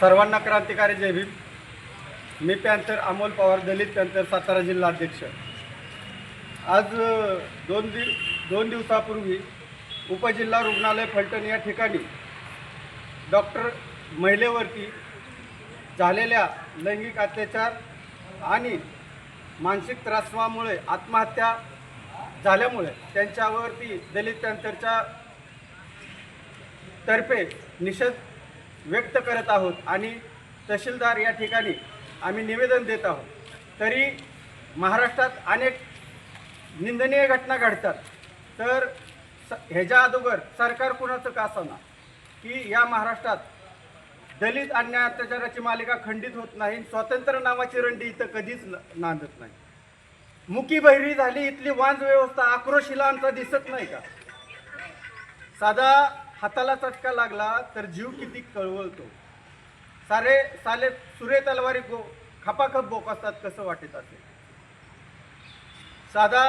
सर्वांना क्रांतिकारी जय भीम. मी पॅन्थर अमोल पवार दलित पॅन्थर सातारा जिल्हा अध्यक्ष. आज दोन दिव दोन दिवसापूर्वी उपजिल्हा रुग्णालय फलटण या ठिकाणी डॉक्टर महिलेवरती झालेल्या लैंगिक अत्याचार आणि मानसिक त्रासवामुळे आत्महत्या झाल्यामुळे त्यांच्यावरती दलित पॅन्थरच्या तर्फे निषेध व्यक्त करत आहोत आणि तहसीलदार या ठिकाणी आम्ही निवेदन देत आहोत. तरी महाराष्ट्रात अनेक निंदनीय घटना घडतात. तर स ह्याच्या अगोदर सरकार कुणाचं का असाना की या महाराष्ट्रात दलित अन्याय अत्याचाराची मालिका खंडित होत नाही स्वातंत्र्य नावाची रंडी इथं कधीच नांदत नाही. मुकी बहिरी झाली इथली वांज व्यवस्था आक्रोशीला आमचा दिसत नाही का? साधा हाताला चटका लागला तर जीव किती कळवळतो. सारे साले सुरे तलवारी गो खपाखप बोकासतात कसं वाटत असेल. साधा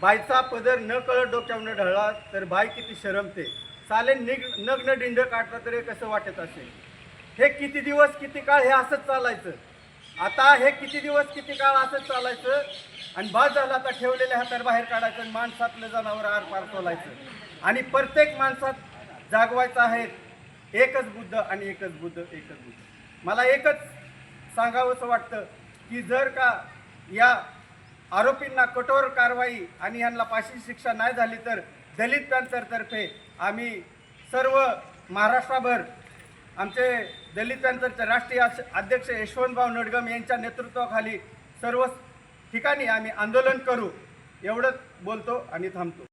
बायचा पदर न कळत डोक्यावरनं ढळला तर बाय किती शरमते. साले निग नग्न डिंड काढता तरी कसं वाटत असेल. हे किती दिवस किती काळ हे असंच चालायचं. आता हे किती दिवस किती काळ असंच चालायचं? आणि बाद झाला आता ठेवलेल्या हातार बाहेर काढायचं आणि माणसातलं जनावर आर पार सोलायचं. आणि प्रत्येक माणसात जागवायचं आहे. एकच बुद्ध आणि एकच बुद्ध एकच बुद्ध. मला एकच सांगावंसं वाटतं की जर का या आरोपींना कठोर कारवाई आणि यांना फाशी शिक्षा नाही झाली तर दलित पॅन्थरतर्फे आम्ही सर्व महाराष्ट्राभर आमचे दलित पॅन्थरचे राष्ट्रीय अध्यक्ष यशवंतभाऊ नडगम यांच्या नेतृत्वाखाली सर्व ठिकाणी आम्ही आंदोलन करू एवढंच बोलतो आणि थांबतो.